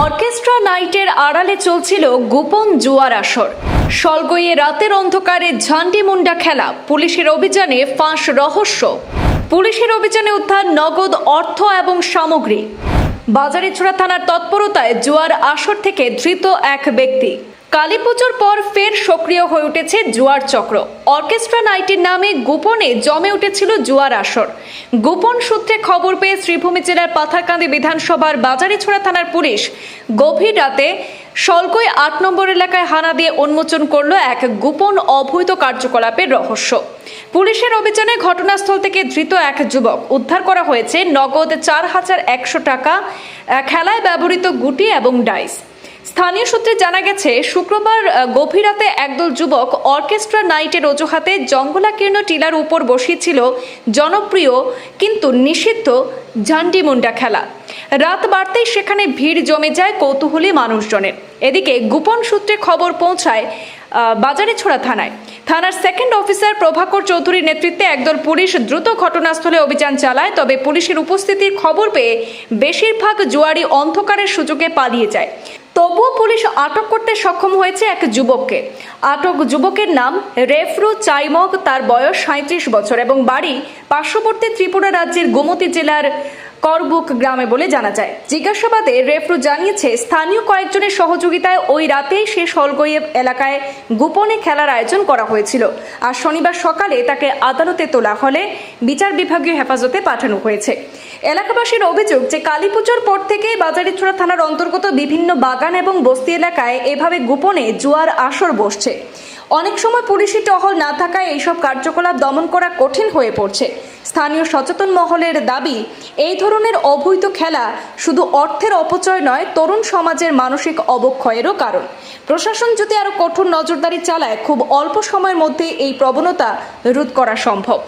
Orchestra নাইটের আড়ালে চলছিল গোপন জুয়ার আসর। সলগইয়ে রাতের অন্ধকারে ঝান্ডি মুন্ডা খেলা, পুলিশের অভিযানে ফাঁস রহস্য। পুলিশের অভিযানে উদ্ধার নগদ অর্থ এবং সামগ্রী। বাজারে ছোড়া থানার তৎপরতায় জুয়ার আসর থেকে ধৃত এক ব্যক্তি। কালী পুজোর পর ফের সক্রিয় হয়ে উঠেছে জুয়ার চক্র। অর্কেস্ট্রা নাইটের নামে গোপনে জমে উঠেছিল জুয়ার আসর। গোপন সূত্রে খবর পেয়ে শ্রীভূমি জেলার পাথারকান্দি বিধানসভার বাজারিছড়া থানার পুলিশ গভীর রাতে সলকই আট নম্বর এলাকায় হানা দিয়ে উন্মোচন করল এক গোপন অবৈধ কার্যকলাপের রহস্য। পুলিশের অভিযানে ঘটনাস্থল থেকে ধৃত এক যুবক। উদ্ধার করা হয়েছে নগদ চার হাজার একশো টাকা, খেলায় ব্যবহৃত গুটি এবং ডাইস। স্থানীয় সূত্রে জানা গেছে শুক্রবার গভীর রাতে একদল যুবক অর্কেস্ট্রা নাইটের অজুহাতে জঙ্গলাকীর্ণ টিলার উপর বসিয়েছিল জনপ্রিয় কিন্তু নিষিদ্ধ ঝান্ডি মুন্ডা খেলা। রাত বাড়তেই সেখানে ভিড় জমে যায় কৌতূহলী মানুষজনের। এদিকে গোপন সূত্রে খবর পৌঁছায় আহ, বাজারিছড়া থানায়। থানার সেকেন্ড অফিসার প্রভাকর চৌধুরীর নেতৃত্বে একদল পুলিশ দ্রুত ঘটনাস্থলে অভিযান চালায় তবে পুলিশের উপস্থিতির খবর পেয়ে বেশিরভাগ জুয়ারি অন্ধকারের সুযোগে পালিয়ে যায়। তবুও পুলিশ আটক করতে সক্ষম হয়েছে এক যুবককে। আটক যুবকের নাম রেফরু চাইমগ, তার বয়স সাঁত্রিশ বছর এবং বাড়ি পার্শ্ববর্তী ত্রিপুরা রাজ্যের গোমতী জেলার করবুক গ্রামে বলে জানা যায়। জিজ্ঞাসাবাদে রেফরু জানিয়েছে, স্থানীয় কয়েকজনের সহযোগিতায় ওই রাতেই সে সলগইয়ে এলাকায় গোপনে খেলার আয়োজন করা হয়েছিল। আর শনিবার সকালে তাকে আদালতে তোলা হলে বিচার বিভাগীয় হেফাজতে পাঠানো হয়েছে। এলাকাবাসীর অভিযোগ যে কালী পুজোর পর থেকেই বাজারিছড়া থানার অন্তর্গত বিভিন্ন বাগান এবং বস্তি এলাকায় এভাবে গোপনে জুয়ার আসর বসছে। অনেক সময় পুলিশি টহল না থাকায় এইসব কার্যকলাপ দমন করা কঠিন হয়ে পড়ছে। স্থানীয় সচেতন মহলের দাবি, এই ধরনের অবৈধ খেলা শুধু অর্থের অপচয় নয়, তরুণ সমাজের মানসিক অবক্ষয়েরও কারণ। প্রশাসন যদি আরও কঠোর নজরদারি চালায়, খুব অল্প সময়ের মধ্যে এই প্রবণতা রোধ করা সম্ভব।